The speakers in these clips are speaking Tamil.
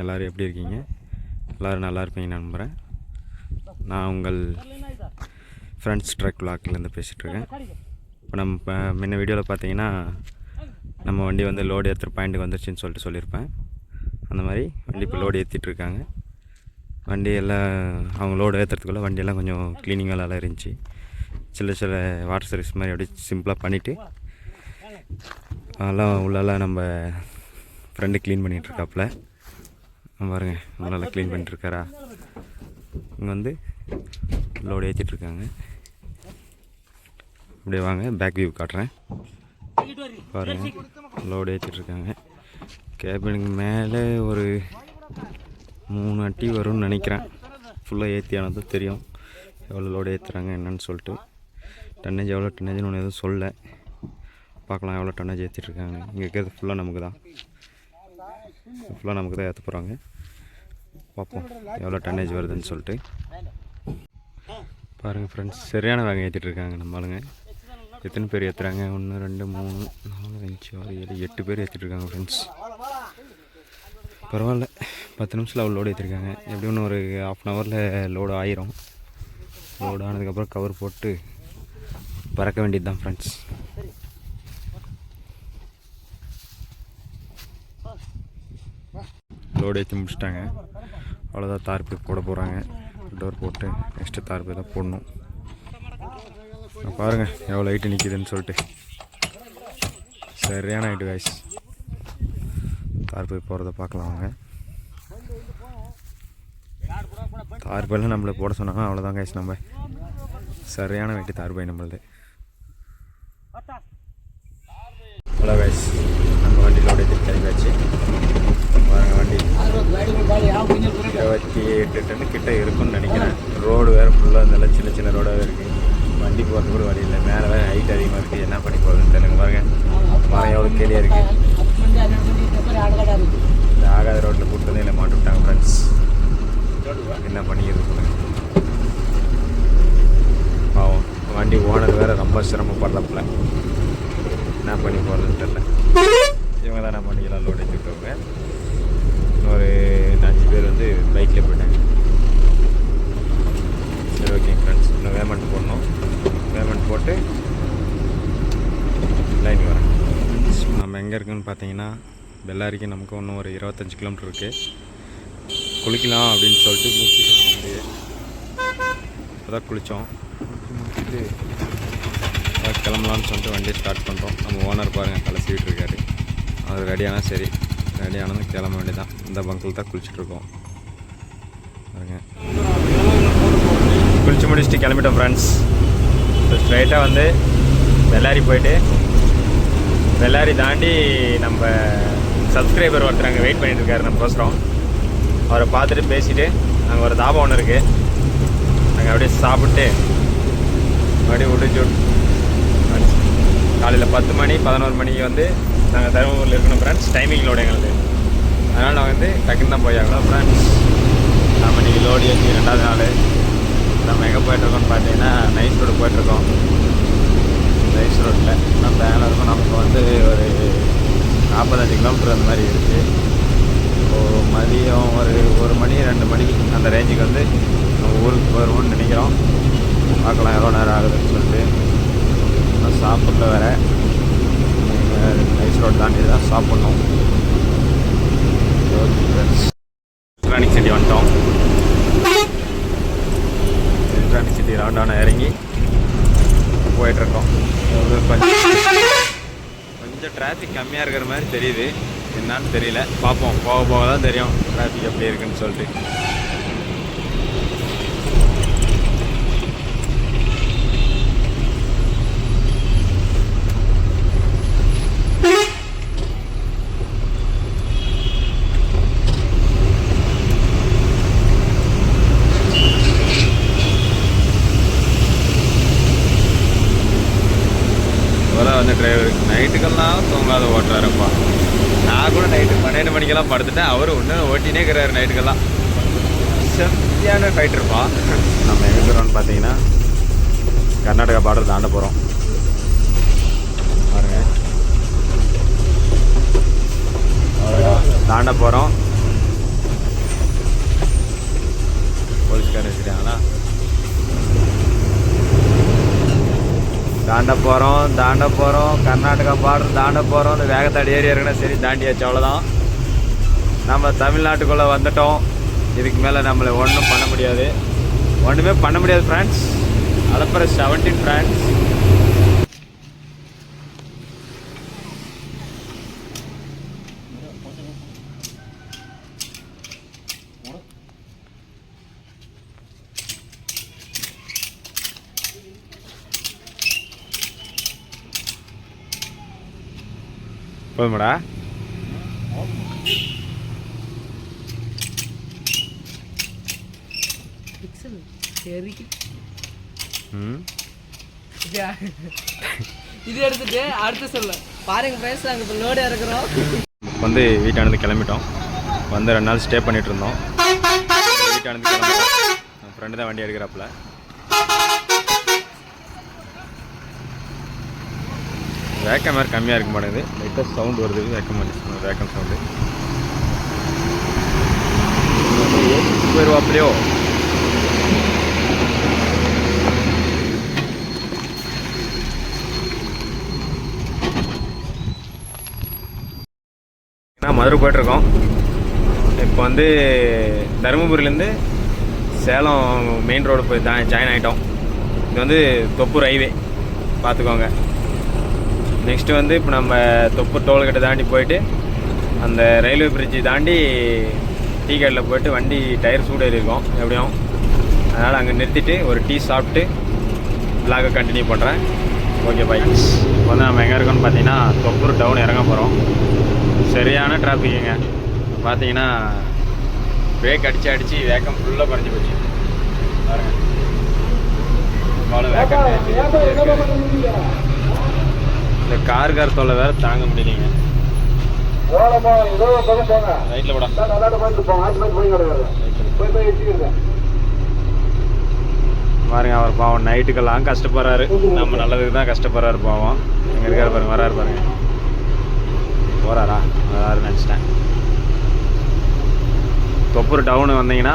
எல்லோரும் எப்படி இருக்கீங்க? எல்லோரும் நல்லா இருப்பீங்க நம்புகிறேன் நான் உங்கள் ஃப்ரெண்ட்ஸ் ட்ரக் விளாக்லேருந்து பேசிகிட்ருக்கேன் இப்போ நம்ம இப்போ முன்ன வீடியோவில் பார்த்தீங்கன்னா நம்ம வண்டி வந்து லோடு ஏற்றுற பாயிண்ட்டுக்கு வந்துருச்சுன்னு சொல்லிட்டு சொல்லியிருப்பேன். அந்த மாதிரி வண்டி இப்போ லோடு ஏற்றிட்டுருக்காங்க வண்டி எல்லாம் அவங்க லோடு ஏற்றுறதுக்குள்ளே வண்டியெல்லாம் கொஞ்சம் க்ளீனிங் வேலைலாம் இருந்துச்சு. சில சில வாட்டர் சர்வீஸ் மாதிரி அப்படியே சிம்பிளாக பண்ணிவிட்டு அதெல்லாம் உள்ளெல்லாம் நம்ம ஃப்ரெண்டு க்ளீன் பண்ணிகிட்ருக்காப்புல பாருங்க நல்லா க்ளீன் பண்ணிட்டுருக்காரா? இங்கே வந்து லோடு ஏற்றிட்டுருக்காங்க அப்படியே வாங்க பேக் வியூ காட்டுறேன். பாருங்க லோடு ஏற்றிட்டுருக்காங்க கேபினுக்கு மேலே ஒரு மூணு அட்டி வரும்னு நினைக்கிறேன். ஃபுல்லாக ஏற்றி ஆனதும் தெரியும். எவ்வளோ லோடு ஏற்றுறாங்க என்னன்னு சொல்லிட்டு. டன்னேஜ் எவ்வளோ டன்னேஜ்னு ஒன்று எதுவும் சொல்ல பார்க்கலாம் எவ்வளோ டன்னேஜ் ஏற்றிட்டுருக்காங்க இங்கே இருக்கிறது ஃபுல்லாக நமக்கு தான் ஃபுல்லாக நமக்கு தான் ஏற்ற போகிறாங்க பார்ப்போம். எவ்வளோ டன்னேஜ் வருதுன்னு சொல்லிட்டு. பாருங்கள் ஃப்ரெண்ட்ஸ் சரியான வேகம் ஏற்றிட்டுருக்காங்க நம்ம ஆளுங்க. எத்தனை பேர் ஏற்றுறாங்க ஒன்று ரெண்டு மூணு நாலு அஞ்சு ஆறு ஏழு எட்டு பேர் ஏற்றிட்டுருக்காங்க ஃப்ரெண்ட்ஸ் பரவாயில்ல. பத்து நிமிஷத்தில் அவ்வளோ லோடு ஏற்றிருக்காங்க எப்படி ஒன்று ஒரு ஆஃப் அன் ஹவரில் லோடு ஆயிரும். லோடு ஆனதுக்கப்புறம் கவர் போட்டு பறக்க வேண்டியது தான் ஃப்ரெண்ட்ஸ் லோடு ஏற்றி முடிச்சிட்டாங்க. அவ்வளோதான் தார்ப்பு போட போகிறாங்க டோர் போட்டு நெக்ஸ்ட்டு தார் தான் போடணும். பாருங்கள் எவ்வளோ ஹைட்டு நிற்கிதுன்னு சொல்லிட்டு. சரியான ஹைட்டு காய்ஸ் தார் போகிறத பார்க்கலாம் அவங்க தார்பெல்லாம் நம்மளை போட சொன்னாங்க அவ்வளோதான் காய்ஸ் நம்ம. சரியான வெயிட்டு தார்பாய் நம்மளது ஹலோ கைஸ் நம்ம வண்டியிலோட இது கிளம்பியாச்சு பாருங்க வண்டி இருபத்தி எட்டு டன் கிட்ட இருக்கும்னு நினைக்கிறேன் ரோடு வேறு ஃபுல்லாக நல்ல சின்ன சின்ன ரோடாகவே இருக்குது வண்டி போகிறது கூட வழி இல்லை மேலே வேறு ஹைட் அதிகமாக இருக்குது என்ன பண்ணி போகிறதுன்னு தெரியல பாருங்க மரம் எவ்வளோ கேலியாக இருக்குது இந்த ஆகாத ரோட்டில் கூட்டு வந்து என்னை மாட்டு விட்டாங்க ஃப்ரெண்ட்ஸ் என்ன பண்ணிக்கிறது பாவம் வண்டி ஓனர் என்ன பண்ணி போகிறதுன்னு தெரில இவங்க தான் நம்ம வண்டியெல்லாம் லோடு எடுத்துக்கிட்டவங்க ஒரு அஞ்சு பேர் வந்து பைக்கில் போயிட்டாங்க. சரி ஓகே ஃப்ரெண்ட்ஸ் இன்னும் பேமெண்ட் போடணும். பேமெண்ட் போட்டு லைன் வரேன். நம்ம எங்கே இருக்குன்னு பார்த்தீங்கன்னா பெல்லாரிக்கு நமக்கு இன்னும் ஒரு இருபத்தஞ்சி கிலோமீட்டர் இருக்குது குளிக்கலாம் அப்படின்னு சொல்லிட்டு மூச்சு வந்து குளித்தோம் முடிச்சுட்டு அதான் கிளம்பலான்னு சொல்லிட்டு வண்டியை ஸ்டார்ட் பண்ணுறோம் நம்ம ஓனர் பாருங்கள் கலசிக்கிட்டு இருக்காரு அவர் ரெடியானால் சரி. ரெடியானதும் கிளம்ப வேண்டியதான் இந்த பங்கில் தான் குளிச்சுட்ருக்கோம் பாருங்க. குளிச்சு முடிச்சுட்டு கிளம்பிட்டோம் ஃப்ரெண்ட்ஸ் இப்போ ஸ்ட்ரைட்டாக வந்து வெள்ளாரி போயிட்டு வெள்ளாரி தாண்டி நம்ம சப்ஸ்கிரைபர் ஒருத்தர் அங்கே வெயிட் பண்ணிட்டு இருக்காரு நம்மக்கோசரம் அவரை பார்த்துட்டு பேசிட்டு அங்கே ஒரு தாபா ஒன்று இருக்குது அங்கே அப்படியே சாப்பிட்டு அப்படியே விட்டுச்சு காலையில் பத்து மணி பதினோரு மணிக்கு வந்து நாங்கள் தருமபுரியில் இருக்கணும் ஃப்ரெண்ட்ஸ் டைமிங் லோடு எங்களுக்கு. அதனால் நான் வந்து டக்குன்னு தான் போய் ஃப்ரெண்ட்ஸ் நம்ம இன்றைக்கி லோடு ஏற்றி ரெண்டாவது நாள். நம்ம எங்கே போயிட்டுருக்கோம்னு பார்த்தீங்கன்னா நைஸ் ரோடு போயிட்டுருக்கோம். நைஸ் ரோட்டில் நம்ம வேலை இருக்கும் நமக்கு வந்து ஒரு நாற்பத்தஞ்சு கிலோமீட்டர் அந்த மாதிரி இருக்குது இப்போது மதியம் ஒரு ஒரு மணி ரெண்டு மணி அந்த ரேஞ்சுக்கு வந்து நம்ம ஊருக்கு போயிடுவோம்னு நினைக்கிறோம். பார்க்கலாம் எவ்வளோ நேரம் ஆகுதுன்னு சொல்லிட்டு. சாப்பிட்ல வேற. நைஸ் ரோட் தாண்டி தான் சாப்பிட்ணும். எலக்ட்ரானிக் சிட்டி வந்துட்டோம். எலக்ட்ரானிக் சிட்டி ராண்டான இறங்கி போயிட்டுருக்கோம். கொஞ்சம் டிராஃபிக் கம்மியாக இருக்கிற மாதிரி தெரியுது. என்னான்னு தெரியல. பார்ப்போம். போக போக தான் தெரியும் டிராஃபிக் எப்படி இருக்குன்னு சொல்லிட்டு இவரெல்லாம் வந்து டிரைவர் நைட்டுக்கெல்லாம் தூங்காத ஓட்டுறாருப்பா நான் கூட நைட்டு பன்னெண்டு படுத்துட்டேன் அவர் ஒன்று ஓட்டினே இருக்கிறாரு நைட்டுக்கெல்லாம். செம்மையான இருப்பான் நம்ம எங்கே போகிறோம்னு பார்த்தீங்கன்னா கர்நாடகா பார்டர் தாண்ட போகிறோம் பாருங்க. தாண்ட போகிறோம் போலீஸ்காரர் வச்சுட்டாங்களா தாண்ட போகிறோம் தாண்ட போகிறோம் கர்நாடகா பார்டர் தாண்ட போகிறோம் இந்த வேகத்தாடி ஏரியா இருக்குன்னா சரி தாண்டியாச்சு அவ்வளோதான் நம்ம தமிழ்நாட்டுக்குள்ளே வந்துட்டோம். இதுக்கு மேலே நம்மளை ஒன்றும் பண்ண முடியாது. ஒன்றுமே பண்ண முடியாது ஃப்ரெண்ட்ஸ் அலப்பற செவன்டீன் ஃப்ரெண்ட்ஸ் போதுமாடா. சரிக்கு ம். இது எடுத்துட்டு அடுத்து சொல்ல. பாருங்க ஃப்ரெண்ட்ஸ் நாங்கள் இப்போ லோடு இறக்குறோம் வந்து வீட்டானது கிளம்பிட்டோம். வந்து ரெண்டு நாள் ஸ்டே பண்ணிட்டு இருந்தோம். வீட்டானது கிளம்பிட்டோம். ஃப்ரெண்டு தான் வண்டி எடுக்கிறாப்புல. வேக்கம் வேறு கம்மியாக இருக்க மாட்டேங்குது. லைட்டாக சவுண்ட் வருது. வேக்கம் வேக்கம் சவுண்டு போயிடுவாப்லையோ நான் மதுரை போயிட்டுருக்கோம். இப்போ வந்து தருமபுரியிலேருந்து சேலம் மெயின் ரோடு போய் தான் ஜாயின் ஆகிட்டோம் இது வந்து தொப்பூர் ஹைவே பார்த்துக்கோங்க. நெக்ஸ்ட்டு வந்து இப்போ நம்ம தொப்பூர் டோல்கேட்டை தாண்டி போயிட்டு அந்த ரயில்வே பிரிட்ஜி தாண்டி டீ கடையில் போயிட்டு வண்டி டயர் சூடு இருக்கோம் எப்படியும். அதனால் அங்கே நிறுத்திட்டு ஒரு டீ சாப்பிட்டு பிளாகை கண்டினியூ பண்ணுறேன் ஓகே பாய் இப்போ வந்து நம்ம எங்கே இருக்கோம்னு பார்த்தீங்கன்னா தொப்பூர் டவுன் இறங்க போகிறோம் சரியான டிராஃபிக்குங்க பார்த்தீங்கன்னா பிரேக் அடித்து அடித்து வேக்கம் ஃபுல்லாக குறைஞ்சி போச்சு. பாருங்க. அவ்வளோ வேக்கம் இருக்கு. இந்த கார் கார் தொல்லை வேறு தாங்க முடியலைங்க. ரைட்டில் போடா. பாருங்க அவர் பாவம் நைட்டுக்கெல்லாம் கஷ்டப்படுறாரு. நம்ம நல்லதுக்கு தான் கஷ்டப்படுறாரு பாவம். எங்கே இருக்காரு பாருங்க வராரு பாருங்க. போகிறாரா வராரு நினச்சிட்டேன். தொப்பூர் டவுனு வந்தீங்கன்னா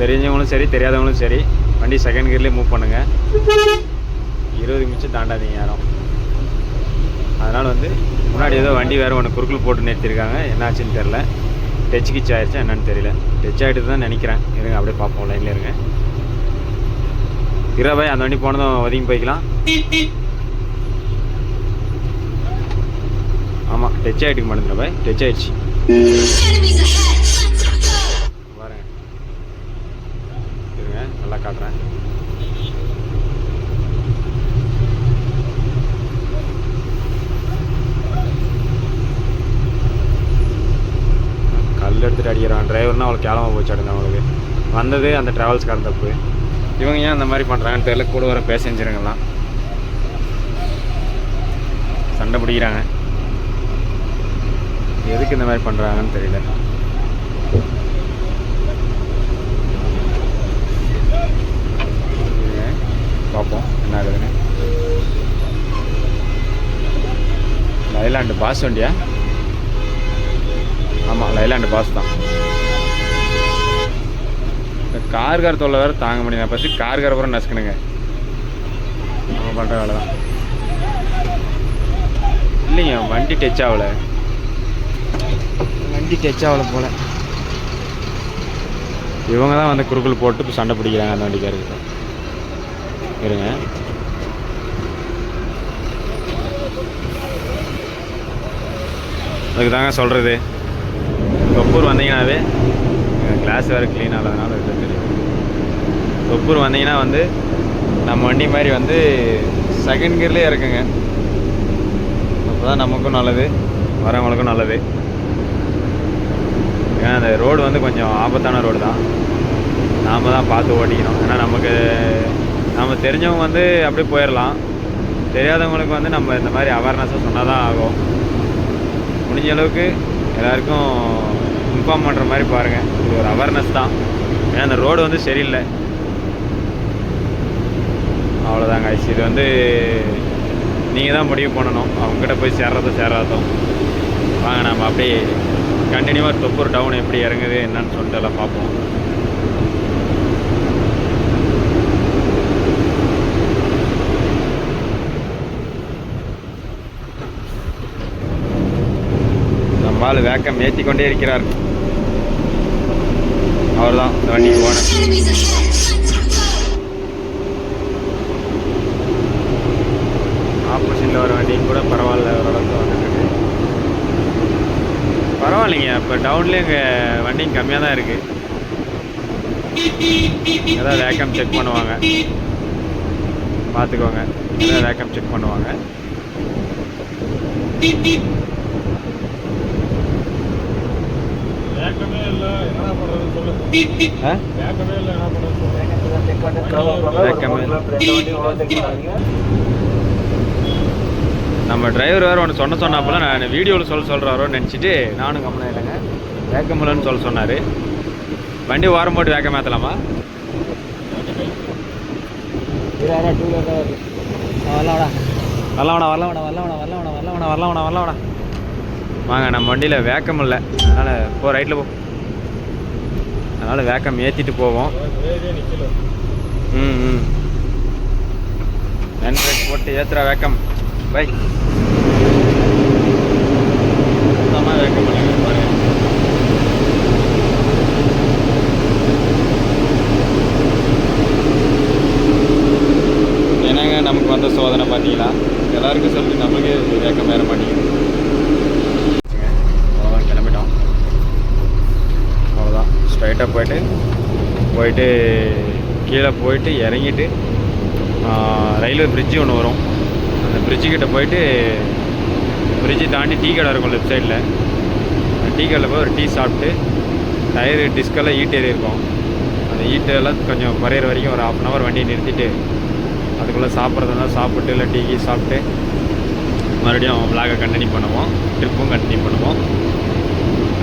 தெரிஞ்சவங்களும் சரி தெரியாதவங்களும் சரி வண்டி செகண்ட் கியர்லேயே மூவ் பண்ணுங்கள் இருபது நிமிஷம் தாண்டாதீங்க யாரும். அதனால் வந்து முன்னாடி ஏதோ வண்டி வேறு ஒன்று குறுக்கில் போட்டு நிறுத்திருக்காங்க. என்னாச்சுன்னு தெரில டச் கிச் ஆயிடுச்சா என்னன்னு தெரியல. டச் ஆகிட்டு தான் நினைக்கிறேன். இருங்க அப்படியே பார்ப்போம். லைனில் இருங்க. இரவை அந்த வண்டி போனதும் ஒதுங்கி போய்க்கலாம். ஆமாம் டச் ஆகிட்டு மாட்டேங்குது பாய். டச் ஆயிடுச்சு. பாருங்க இருங்க நல்லா காட்டுறேன். கல் எடுத்துட்டு அடிக்கிறான். டிரைவர்னா அவளுக்கு கிளம்ப போச்சு அடுங்க அவளுக்கு. வந்தது அந்த டிராவல்ஸ்கார தப்பு. இவங்க ஏன் அந்த மாதிரி பண்ணுறாங்கன்னு தெரியல. கூட வர பேசஞ்சருங்கெல்லாம் சண்டை பிடிக்கிறாங்க. எதுக்கு இந்த மாதிரி பண்ணுறாங்கன்னு தெரியல. பார்ப்போம் என்ன ஆகுதுன்னு. லைலாண்டு பாஸ் வண்டியா? ஆமாம் லைலாண்டு பாஸ் தான். இந்த கார்கார் தொல்லை வேறு தாங்க முடியல. பற்றி கார்கார பூரா நசுக்கணுங்க. நம்ம பண்ணுற வேலை தான். இல்லைங்க வண்டி டச் ஆகல. வண்டி டச் ஆகல போல. இவங்க தான் வந்து குறுக்குள் போட்டு இப்போ சண்டை பிடிக்கிறாங்க அந்த வண்டிக்காரருக்கு இருங்க. அதுக்கு தாங்க சொல்கிறது தொப்பூர் வந்தீங்கன்னாவே கிளாஸ் வேறு க்ளீன் ஆகாதனால இது தெரியும் தொப்பூர் வந்தீங்கன்னா வந்து நம்ம வண்டி மாதிரி வந்து செகண்ட் கியர்லேயே இருக்குங்க அப்போ தான் நமக்கும் நல்லது வரவங்களுக்கும் நல்லது. ஏன்னா அந்த ரோடு வந்து கொஞ்சம் ஆபத்தான ரோடு தான். நாம் தான் பார்த்து ஓட்டிக்கணும். ஏன்னா நமக்கு நம்ம தெரிஞ்சவங்க வந்து அப்படியே போயிடலாம் தெரியாதவங்களுக்கு வந்து நம்ம இந்த மாதிரி அவேர்னஸாக சொன்னால் தான் ஆகும். முடிஞ்ச அளவுக்கு எல்லாருக்கும் இன்ஃபார்ம் பண்ணுற மாதிரி பாருங்கள் இது ஒரு அவேர்னஸ் தான். ஏன்னா அந்த ரோடு வந்து சரியில்லை. அவ்வளோதாங்க ஐஸ் இது வந்து நீங்கள் தான் முடிவு பண்ணணும். அவங்ககிட்ட போய் சேர்றதோ சேராதோ வாங்க நம்ம அப்படியே கண்டினியூவாக தொப்பூர் டவுன் எப்படி இறங்குது என்னன்னு சொல்லிட்டு எல்லாம் பார்ப்போம். நம்மால் வேக்கம் ஏற்றி கொண்டே இருக்கிறார். அவர்தான். இந்த வண்டிக்கு போனேன். இப்போ டவுன்லேயும் இங்கே வண்டியும் கம்மியாக தான் இருக்குது ஏதாவது ரேக்கம் செக் பண்ணுவாங்க. பார்த்துக்கோங்க. ஏதாவது ரேக்கம் செக் பண்ணுவாங்க. நம்ம டிரைவர் வேறு ஒன்று சொன்ன சொன்னாப்பெல்லாம் நான் வீடியோவில் சொல்ல சொல்கிறாரோன்னு நினச்சிட்டு நானும் கம்பெனி வேக்கமில்லன்னு சொல்ல சொன்னார். வண்டி ஓரம் போட்டு வேக்கம் ஏற்றலாமா வரலவடா வரலவடா வரலவடா வரலவடா வரலவடா வரலவடா வரலவடா வாங்க நம்ம வண்டியில் வேக்கம் இல்லை. அதனால் போ ரைட்டில் போ. அதனால் வேக்கம் ஏற்றிட்டு போவோம். ம் ம். நன்றி போட்டு ஏற்றுறா வேக்கம். பை. வேக்கம் பண்ணுங்க போயிட்டு கீழே போயிட்டு இறங்கிட்டு ரயில்வே பிரிட்ஜு ஒன்று வரும். அந்த பிரிட்ஜுக்கிட்ட போயிட்டு பிரிட்ஜு தாண்டி டீ கடை இருக்கும் லெஃப்ட் சைடில் அந்த டீ கடையில் போய் ஒரு டீ சாப்பிட்டு டயரு டிஸ்கெல்லாம் ஈட்டு இருக்கும் அந்த ஈட்டெல்லாம் கொஞ்சம் குறையிற வரைக்கும் ஒரு ஹாஃப் அன் ஹவர் வண்டியை நிறுத்திட்டு அதுக்குள்ளே சாப்பிட்றதுனா சாப்பிட்டு இல்லை டீ கீ சாப்பிட்டு மறுபடியும் விலாகை கண்டினியூ பண்ணுவோம். ட்ரிப்பும் கண்டினியூ பண்ணுவோம்.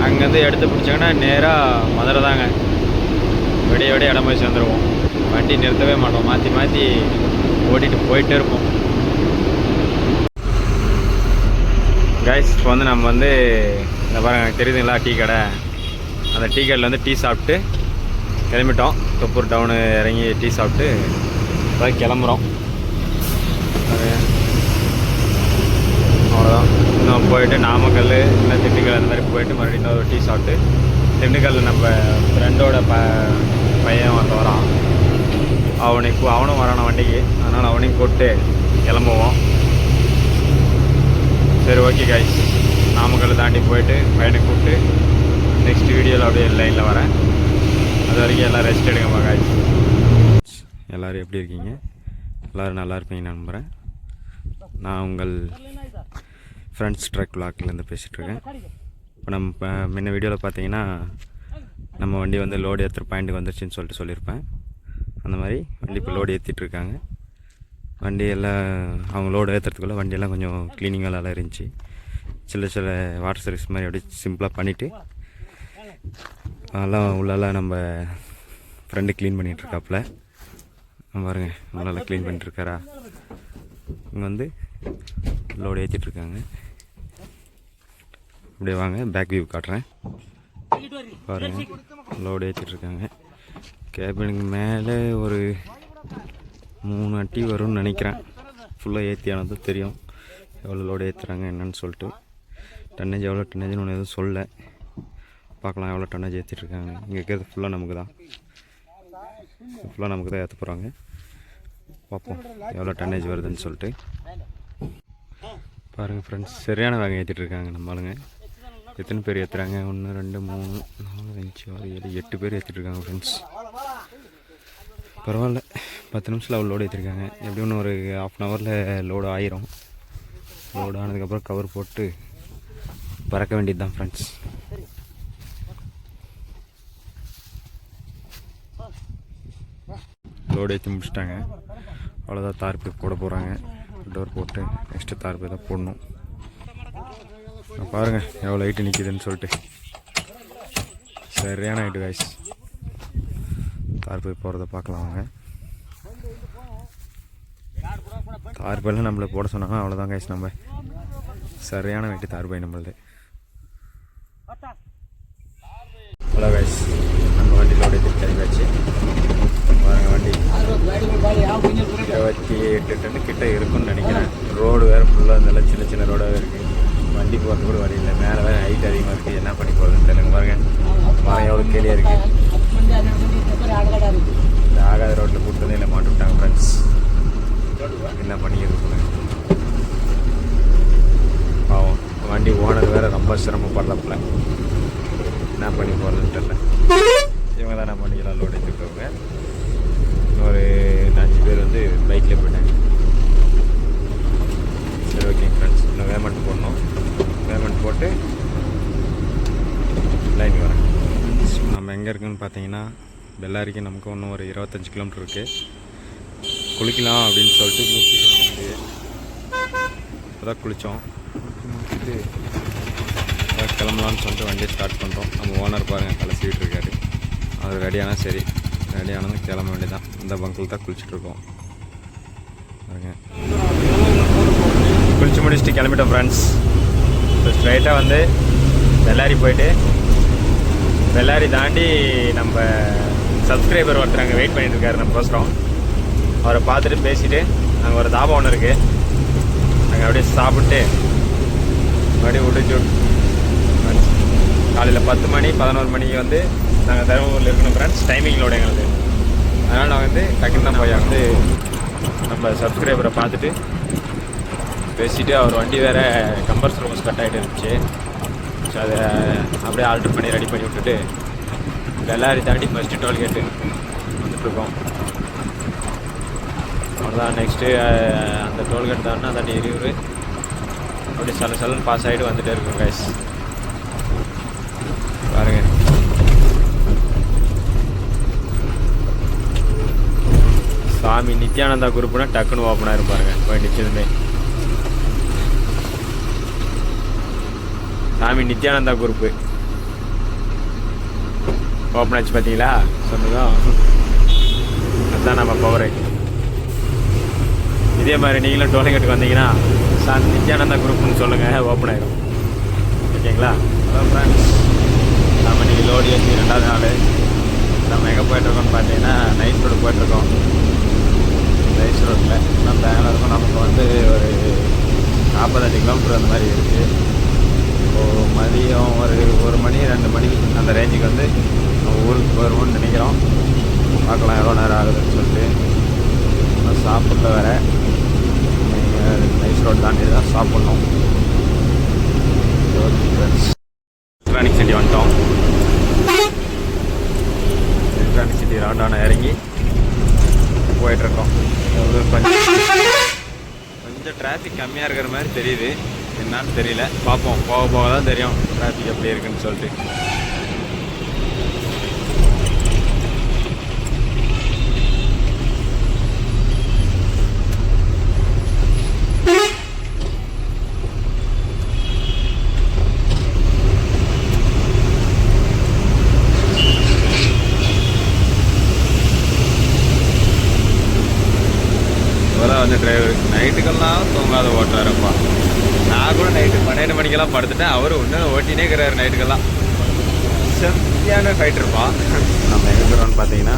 அங்கேருந்து எடுத்து பிடிச்சாங்கன்னா நேராக மதுரை தாங்க. விடைய விடிய இடம் போய் சேர்ந்துருவோம். வண்டி நிறுத்தவே மாட்டோம். மாற்றி மாற்றி ஓட்டிகிட்டு போயிட்டே இருப்போம். கைஸ் இப்போ வந்து நம்ம வந்து இந்த பாருங்க தெரியுதுங்களா டீ கடை? அந்த டீ கடையில் வந்து டீ சாப்பிட்டு கிளம்பிட்டோம். தொப்பூர் டவுனு இறங்கி டீ சாப்பிட்டு இப்போ கிளம்புறோம். அது அவ்வளோதான் இன்னும் போயிட்டு நாமக்கல் இல்லை திண்டுக்கல் அந்த மாதிரி போயிட்டு மறுபடியும் இன்னொரு டீ சாப்பிட்டு திண்டுக்கல்லில் நம்ம ஃப்ரெண்டோட ப பையன் வந்து வரான் அவனுக்கு அவனும் வரான வண்டிக்கு. அதனால் அவனையும் கூப்பிட்டு கிளம்புவோம். சரி ஓகே கைஸ் நாமக்கல் தாண்டி போயிட்டு பையனை கூப்பிட்டு நெக்ஸ்ட் வீடியோவில் அப்படியே லைனில் வரேன். அது வரைக்கும் எல்லாம் ரெஸ்ட் எடுங்கம்மா கைஸ் எல்லோரும் எப்படி இருக்கீங்க? எல்லோரும் நல்லா இருப்பீங்க நம்புகிறேன் நான் உங்கள் ஃப்ரெண்ட்ஸ் ட்ரக் லாக்லேருந்து பேசிகிட்ருக்கேன் இப்போ நம்ம இப்போ முன்ன வீடியோவில் பார்த்தீங்கன்னா நம்ம வண்டி வந்து லோடு ஏற்றுற பாயிண்ட்டுக்கு வந்துருச்சுன்னு சொல்லிட்டு சொல்லியிருப்பேன் அந்த மாதிரி வண்டி இப்போ லோடு ஏற்றிட்டுருக்காங்க வண்டி எல்லாம் அவங்க லோடு ஏற்றுறதுக்குள்ளே வண்டியெல்லாம் கொஞ்சம் க்ளீனிங் வேலைலாம் இருந்துச்சு. சில சில வாட்டர் சர்வீஸ் மாதிரி அப்படியே சிம்பிளாக பண்ணிவிட்டு அதெல்லாம் உள்ளெல்லாம் நம்ம ஃப்ரெண்டு க்ளீன் பண்ணிகிட்ருக்காப்புல பாருங்க உள்ளெல்லாம் க்ளீன் பண்ணிட்டுருக்காரா? இங்கே வந்து லோடு ஏற்றிட்டுருக்காங்க அப்படியே வாங்க பேக் வியூ காட்டுறேன். பாருங்க லோடு ஏற்றிட்டுருக்காங்க கேபினுக்கு மேலே ஒரு மூணு அட்டி வரும்னு நினைக்கிறேன். ஃபுல்லாக ஏற்றியானது தெரியும். எவ்வளோ லோடு ஏற்றுறாங்க என்னன்னு சொல்லிட்டு. டன்னேஜ் எவ்வளோ டன்னேஜ்னு ஒன்று எதுவும் சொல்ல பார்க்கலாம் எவ்வளோ டன்னேஜ் ஏற்றிட்டுருக்காங்க இங்கே இருக்கிறது ஃபுல்லாக நமக்கு தான். ஃபுல்லாக நமக்கு தான் ஏற்ற போகிறாங்க பார்ப்போம் எவ்வளோ டன்னேஜ் வருதுன்னு சொல்லிட்டு. பாருங்கள் ஃப்ரெண்ட்ஸ் சரியான வேகம் ஏற்றிட்டுருக்காங்க நம்ம ஆளுங்க எத்தனை பேர் ஏற்றுறாங்க ஒன்று ரெண்டு மூணு நாலு அஞ்சு ஆறு ஏழு எட்டு பேர் ஏற்றிட்டுருக்காங்க ஃப்ரெண்ட்ஸ் பரவாயில்ல. பத்து நிமிஷத்தில் அவள் லோடு ஏற்றிருக்காங்க எப்படி ஒன்று ஒரு ஆஃப் அன் ஹவரில் லோடு ஆயிரும். லோடு ஆனதுக்கப்புறம் கவர் போட்டு பறக்க வேண்டியது தான் ஃப்ரெண்ட்ஸ் லோடு ஏற்றி முடிச்சிட்டாங்க அவ்வளோதான் தார்ப்பு போட போகிறாங்க டோர் போட்டு நெக்ஸ்ட்டு தார்ப்பு தான் போடணும். பாருங்கள் எவ்வளோ ஹைட்டு நிற்கிதுன்னு சொல்லிட்டு. சரியான ஹைட்டு காய்ஸ் தார் போய் போகிறத பார்க்கலாம் அவங்க தார் பையெல்லாம் நம்மளை போட சொன்னாங்க அவ்வளோதான் காய்ஸ் நம்ம. சரியான வெட்டி தார் பை நம்மளது. ஹலோ காய்ஸ் நம்ம வண்டி லோடு எடுத்து கிளம்பியாச்சு. வண்டி. இருபத்தி எட்டு டன்னு கிட்ட இருக்கும்னு நினைக்கிறேன். ரோடு வேறு ஃபுல்லாக இருந்தாலும் சின்ன சின்ன ரோடாகவே இருக்குது வண்டி போகிறது கூட வழி இல்லை. மேலே வேறு ஹைட் அதிகமாக இருக்குது என்ன பண்ணி போகிறதுன்னு தெரியல. பாருங்க. மரம் எவ்வளோ கேலியாக இருக்குது இந்த ஆகாத ரோட்டில் கூட்டு வந்து இல்லை மாட்டு விட்டாங்க ஃப்ரெண்ட்ஸ் என்ன பண்ணிக்கிறது சொல்லுங்க. பாவம். வண்டி ஓனர் வேறு ரொம்ப சிரமப்படலப்பில் என்ன பண்ணி போகிறதுன்னு தெரியல. இவங்க தான் என்ன பண்ணிக்கலாம் லோடு எடுத்துக்கோங்க ஒரு அஞ்சு பேர் வந்து பைக்கில் போயிட்டாங்க சரி ஓகே ஃப்ரெண்ட்ஸ் இன்னும் பேமெண்ட் போடணும் பேமெண்ட் போட்டு லைன் வரேன் நம்ம எங்கே இருக்குன்னு பார்த்தீங்கன்னா பெல்லாரிக்கு நமக்கு இன்னும் ஒரு இருபத்தஞ்சி கிலோமீட்டர் இருக்குது குளிக்கலாம் அப்படின்னு சொல்லிட்டு முடிச்சுட்டு இப்போதான் குளித்தோம் கிளம்பலான்னு சொல்லிட்டு வண்டியை ஸ்டார்ட் பண்ணுறோம் நம்ம ஓனர் பாருங்கள் கலசிக்கிட்டு இருக்காரு. அது ரெடியானால் சரி. ரெடியானதும் கிளம்ப வேண்டியதான் இந்த பங்கில் தான் குளிச்சுட்ருக்கோம் பாருங்க. குளிச்சு முடிச்சுட்டு கிளம்பிட்டோம் ஃப்ரெண்ட்ஸ் இப்போ ஸ்ட்ரைட்டாக வந்து பெல்லாரி போயிட்டு வெள்ளாரி தாண்டி நம்ம சப்ஸ்கிரைபர் ஒருத்தர் அங்கே வெயிட் பண்ணிட்டு இருக்காரு நம்மக்கோசரம் அவரை பார்த்துட்டு பேசிட்டு அங்கே ஒரு தாபம் ஒன்று இருக்குது அங்கே அப்படியே சாப்பிட்டு மறுபடியும் விட்டு காலையில் பத்து மணி பதினோரு மணிக்கு வந்து நாங்கள் தருமபுரியில் இருக்கணும் ஃப்ரெண்ட்ஸ் டைமிங்களோட எங்களுக்கு. அதனால் நான் வந்து டக்குன்னு தான் போய் வந்து நம்ம சப்ஸ்கிரைபரை பார்த்துட்டு பேசிட்டு அவர் வண்டி வேறு கம்பர்ஸ் ரோஸ் கட் ஆகிட்டு இருந்துச்சு. அதை அப்படியே ஆல்டர் பண்ணி ரெடி பண்ணி விட்டுட்டு வெள்ளாரி தாண்டி ஃபஸ்ட்டு டோல்கேட்டு வந்துட்டுருக்கோம். அவ்வளோதான் நெக்ஸ்ட்டு அந்த டோல்கேட் தாண்டா தாண்டி எரியூர் அப்படியே சல சலன் பாஸ் ஆகிட்டு வந்துட்டே இருக்கும் கைஸ் பாருங்க. சாமி நித்யானந்தா குரூப்னா டக்குன்னு ஓப்பன் இருப்பாருங்க போய் நிச்சயமே சாமி நித்யானந்தா குரூப்பு ஓப்பன் ஆச்சு பார்த்தீங்களா சொன்னதும் அதுதான் நம்ம பவரு இதே மாதிரி நீங்களும் டோலைகட்டுக்கு வந்தீங்கன்னா சாமி நித்யானந்தா குரூப்னு சொல்லுங்கள் ஓப்பன் ஆயிரும். ஓகேங்களா? ஹலோ ஃப்ரெண்ட்ஸ் நம்ம இன்றைக்கி லோடி ஏற்றி ரெண்டாவது நாள். நம்ம எங்கே போயிட்டுருக்கோம்னு பார்த்தீங்கன்னா நைட் ரோடு போயிட்டுருக்கோம். நைட் ரோட்டில் நம்ம பேங்கில் நமக்கு வந்து ஒரு நாற்பத்தஞ்சு கிலோமீட்டர் அந்த மாதிரி இருக்குது இப்போது மதியம் ஒரு ஒரு மணி ரெண்டு மணி அந்த ரேஞ்சுக்கு வந்து நம்ம ஊருக்கு வருவோம்னு நினைக்கிறோம். பார்க்கலாம் எவ்வளோ நேரம் ஆகுதுன்னு சொல்லிட்டு. நான் சாப்பிட்ல வேற. நைஸ் ரோடு தாண்டி தான் சாப்பிட்ணும். எலக்ட்ரானிக் சிட்டி வந்துட்டோம். எலக்ட்ரானிக் சிட்டி ராண்டான இறங்கி போயிட்டுருக்கோம் கொஞ்சம் கொஞ்சம் டிராஃபிக் கம்மியாக இருக்கிற மாதிரி தெரியுது. என்னன்னு தெரியல. பார்ப்போம். போக போக தான் தெரியும். டிராஃபிக் எப்படி இருக்குன்னு சொல்லிட்டு. வந்து டிரைவர் நைட்டுக்கெல்லாம் தூங்காத ஓட்டுறாருப்பா. நான் கூட நைட்டு பன்னெண்டு மணிக்கெல்லாம் படுத்துட்டேன். அவர் இன்னும் ஓட்டினே இருக்கிறாரு நைட்டுக்கெல்லாம் சரியான ஃபைட்டர்ப்பா நம்ம எங்கே இருக்கிறோம்னு பார்த்தீங்கன்னா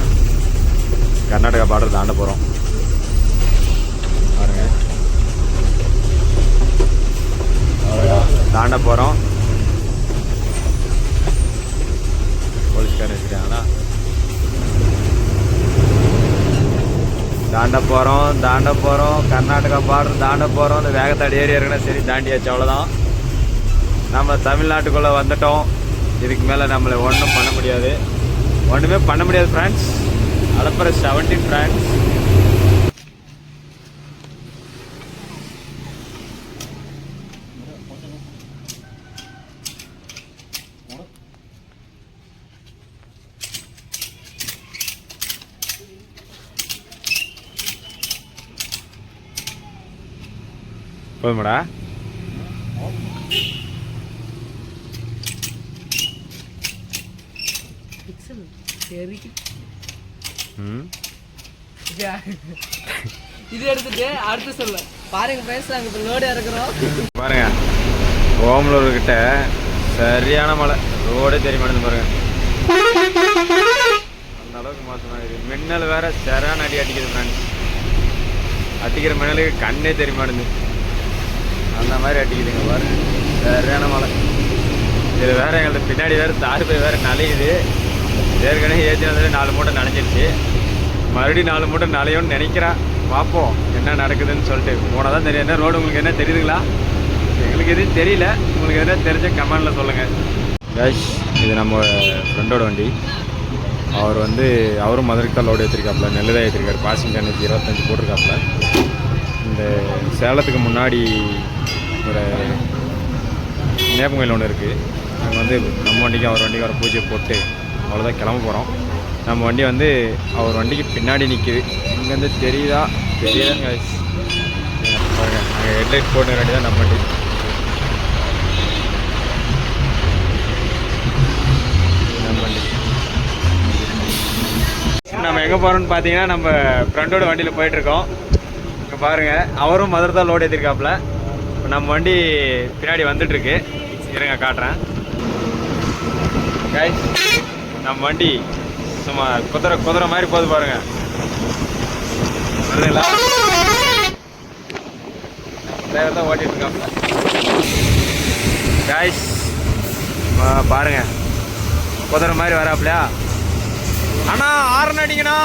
கர்நாடகா பார்டர் தாண்ட போகிறோம் பாருங்க. தாண்ட போகிறோம் போலீஸ்காரர் வச்சுருக்காங்களா தாண்ட போகிறோம் தாண்ட போகிறோம் கர்நாடகா பார்டர் தாண்ட போகிறோம் இந்த வேகத்தாடி ஏரியா இருக்குன்னா சரி தாண்டியாச்சு அவ்வளோதான் நம்ம தமிழ்நாட்டுக்குள்ளே வந்துட்டோம். இதுக்கு மேலே நம்மளை ஒன்றும் பண்ண முடியாது. ஒன்றுமே பண்ண முடியாது ஃப்ரெண்ட்ஸ் அலப்புற செவன்டீன் ஃப்ரெண்ட்ஸ் போதுமாடா. இது எடுத்துட்டு அடுத்து சொல்ல. பாருங்க ஃப்ரெண்ட்ஸ் நாங்கள் இப்போ லோடு இறக்குறோம். பாருங்க. ஓமலூர் கிட்ட சரியான மழை. ரோடே தெரிய மாட்டேங்குது பாருங்க. அந்த அளவுக்கு மோசமாக இருக்குது. மின்னல் வேற சரியான அடி அடிக்குது ஃப்ரெண்ட்ஸ் அடிக்கிற மின்னலுக்கு கண்ணே தெரிய மாட்டேங்குது அந்த மாதிரி அடிக்குதுங்க பாருங்க. சரியான மழை? இது வேற எங்களுக்கு பின்னாடி வேற தார் போய் வேற நனையுது. ஏற்கனவே ஏற்றினதுல நாலு மூட்டை நனைஞ்சிருச்சு. மறுபடியும் நாலு மூட்டை நனையும்னு நினைக்கிறேன். பார்ப்போம் என்ன நடக்குதுன்னு சொல்லிட்டு. போனால் தான் தெரியும். என்ன ரோடு உங்களுக்கு என்ன தெரியுதுங்களா? எங்களுக்கு எதுவும் தெரியல. உங்களுக்கு எதுனா தெரிஞ்ச கமெண்டில் சொல்லுங்கள் கேஷ் இது நம்ம ஃப்ரெண்டோட வண்டி. அவர் வந்து அவரும் மதுரைக்கு தான் லோடு ஏற்றிருக்காப்புல நெல் தான் ஏற்றிருக்காரு பாசிங் டன்னுக்கு இருபத்தஞ்சி போட்டிருக்காப்புல. இந்த சேலத்துக்கு முன்னாடி ஒரு நேப்பங்கோயில் ஒன்று இருக்குது நாங்கள் வந்து நம்ம வண்டிக்கு அவர் வண்டிக்கு வர பூஜை போட்டு அவ்வளோதான் கிளம்ப போகிறோம் நம்ம வண்டி வந்து அவர் வண்டிக்கு பின்னாடி நிற்கிது இங்கேருந்து தெரியுதா? தெரியுதாங்க பாருங்கள் நாங்கள் ஹெட்லைட் போட்டு வேண்டி தான் நம்ம வண்டி. நம்ம வண்டி. நம்ம எங்கே போகிறோம்னு பார்த்தீங்கன்னா நம்ம ஃப்ரெண்டோட வண்டியில் போயிட்டுருக்கோம் இங்கே பாருங்கள் அவரும் மதுரை தான் லோடு ஏற்றிருக்காப்புல இப்போ நம்ம வண்டி பின்னாடி வந்துட்டுருக்கு. இருங்க காட்டுறேன். கைஸ் நம்ம வண்டி சும்மா குதிரை குதிரை மாதிரி போகுது பாருங்க. வருதுங்களா? டிரைவர் தான் ஓட்டிட்டு இருக்கோம் கைஸ் பாருங்க. குதிரை மாதிரி வராப்லையா? அண்ணா ஆறுன்னு அடிங்கண்ணா.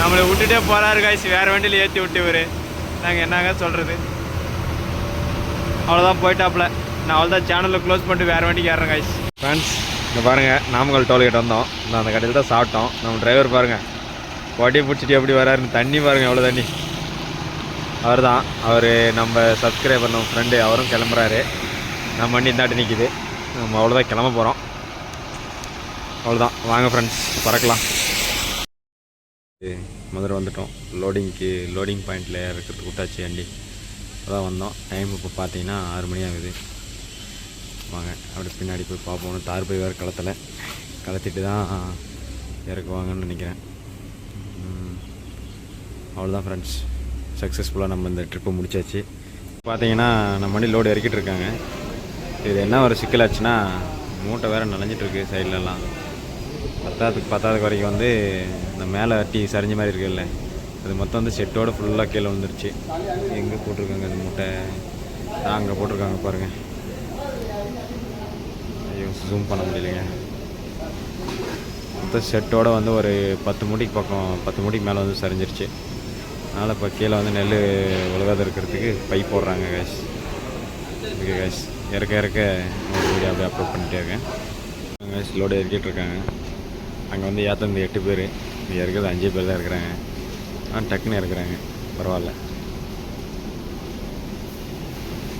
நம்மளை விட்டுட்டே போறாரு காய்ச்சி வேற வண்டியில் ஏற்றி விட்டு நாங்கள் என்னங்க சொல்றது? அவ்வளோதான் போயிட்டாப்புல. நான் அவ்வளோதான் சேனலில் க்ளோஸ் பண்ணிட்டு வேற வண்டிக்கு ஏறேன் காய்ச்சி ஃப்ரெண்ட்ஸ் இங்கே பாருங்கள் நாமக்கல் டோல்கேட் வந்தோம். நான் அந்த கடையில் தான் சாப்பிட்டோம். நம்ம டிரைவர் பாருங்கள் வண்டியை பிடிச்சிட்டு எப்படி வராருன்னு தண்ணி பாருங்கள் எவ்வளோ தண்ணி. அவர் தான் அவர் நம்ம சப்ஸ்கிரைபர் நம்ம ஃப்ரெண்டு அவரும் கிளம்புறாரு. நம்ம வண்டி இந்தாட்டி நிற்கிது நம்ம அவ்வளோதான் கிளம்ப போகிறோம் அவ்வளோதான் வாங்க ஃப்ரெண்ட்ஸ் பறக்கலாம். மதுரை வந்துட்டோம். லோடிங்க்கு லோடிங் பாயிண்டில் இருக்கிறதுக்கு விட்டாச்சு வண்டி அதான் வந்தோம். டைம் இப்போ பார்த்தீங்கன்னா ஆறு மணி ஆகுது. வாங்க அப்படி பின்னாடி போய் பார்ப்போம் தார் போய் வேறு களத்தில் கலத்திட்டு தான் இறக்குவாங்கன்னு நினைக்கிறேன். அவ்வளோதான் ஃப்ரெண்ட்ஸ் சக்ஸஸ்ஃபுல்லாக நம்ம இந்த ட்ரிப்பை முடிச்சாச்சு. பார்த்தீங்கன்னா நம்ம வண்டி லோடு இறக்கிட்டு இருக்காங்க. இது என்ன ஒரு சிக்கலாச்சுன்னா மூட்டை வேறு நனைஞ்சிட்ருக்கு சைட்லலாம் பத்தாவதுக்கு பத்தாவது வரைக்கும் வந்து இந்த மேலே அட்டி சரிஞ்ச மாதிரி இருக்குல்ல. அது மொத்தம் வந்து செட்டோடு ஃபுல்லாக கீழே வந்துருச்சு எங்கே போட்டிருக்காங்க அந்த மூட்டை? ஆ அங்கே போட்டிருக்காங்க பாருங்கள் ஐயோ ஜூம் பண்ண முடியலைங்க. மொத்தம் செட்டோட வந்து ஒரு பத்து மூடிக்கு பக்கம் பத்து மூடிக்கு மேலே வந்து சரிஞ்சிருச்சு. அதனால் இப்போ கீழே வந்து நெல் உலகாத இருக்கிறதுக்கு பை போடுறாங்க கேஷ் ஓகே கேஷ் இறக்க இறக்க ஒரு வீடியோ அப்படியே அப்லோட் பண்ணிட்டே இருக்கேன். கேஷ் லோடு இறக்கிட்டு இருக்காங்க. அங்கே வந்து ஏற்றந்து எட்டு பேர். இங்கே இருக்கிறது அஞ்சு பேர் தான் இருக்கிறாங்க ஆ டக்குன்னு இருக்கிறாங்க பரவாயில்ல.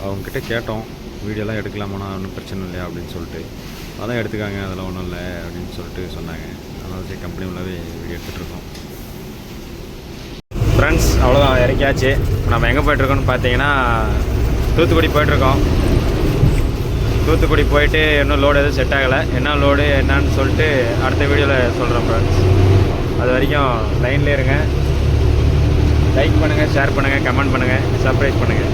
அவங்கக்கிட்ட கேட்டோம். வீடியோலாம் எடுக்கலாமாண்ணா ஒன்றும் பிரச்சனை இல்லையா அப்படின்னு சொல்லிட்டு. அதான் எடுத்துக்காங்க அதெல்லாம் ஒன்றும் இல்லை அப்படின்னு சொல்லிட்டு சொன்னாங்க. அதனால் சரி கம்பெனி உள்ளவே வீடியோ எடுத்துகிட்டு இருக்கோம். ஃப்ரெண்ட்ஸ் அவ்வளோதான் இறக்கியாச்சு. இப்போ நம்ம எங்கே போயிட்டுருக்கோம்னு பார்த்தீங்கன்னா தூத்துக்குடி போயிட்டுருக்கோம். தூத்துக்குடி போயிட்டு இன்னும் லோடு எதுவும் செட் ஆகலை. என்ன லோடு என்னன்னு சொல்லிட்டு அடுத்த வீடியோவில் சொல்கிறேன் ஃப்ரெண்ட்ஸ் அது வரைக்கும் லைன்லேயே இருங்க. லைக் பண்ணுங்கள் ஷேர் பண்ணுங்கள் கமெண்ட் பண்ணுங்கள் சர்ப்ரைஸ் பண்ணுங்கள்